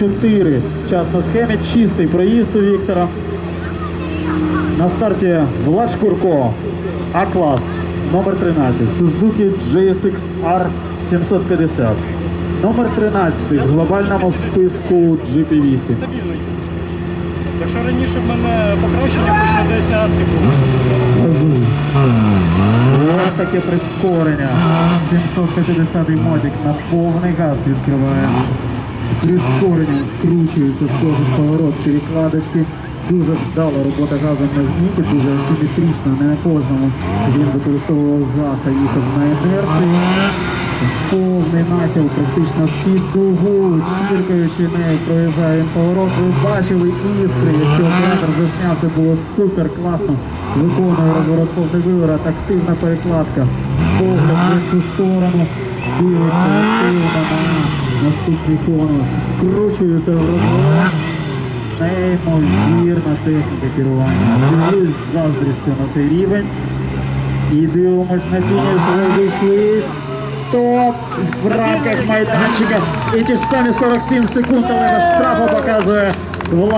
4. Час на схемі. Чистий проїзд у Віктора. На старті Влад Шкурко. А-клас. Номер 13. Suzuki GSX R 750. Номер 13 в глобальному списку GP8. стабільний. Якщо раніше в мене покращення після десятки було. Газуй. Ось таке прискорення. 750 мотик на повний газ відкриває. З прискоренням вкручується в кожен поворот перекладочки. Дуже вдала робота газу на зніті, дуже асиметрично, не на кожному. Він використовував газ, а їхав на інерції. Повний нахил, практично під дугу, чіркаючи нею проїжджає поворот. Ви бачили іскри, якщо оператор засняв, це було супер класно. Виконує розворот повний виворот, активна перекладка. Погляд в іншу сторону. Дивиться активно на наступний конус. Вкручується в розворот. Неймовірна техніка керування. Дивлюсь з заздрістю на цей рівень. І дивимось на фініш. Ви вийшли. Стоп! В рамках майданчика. І ті ж самі 47 секунд, але на штрафу показує Влад.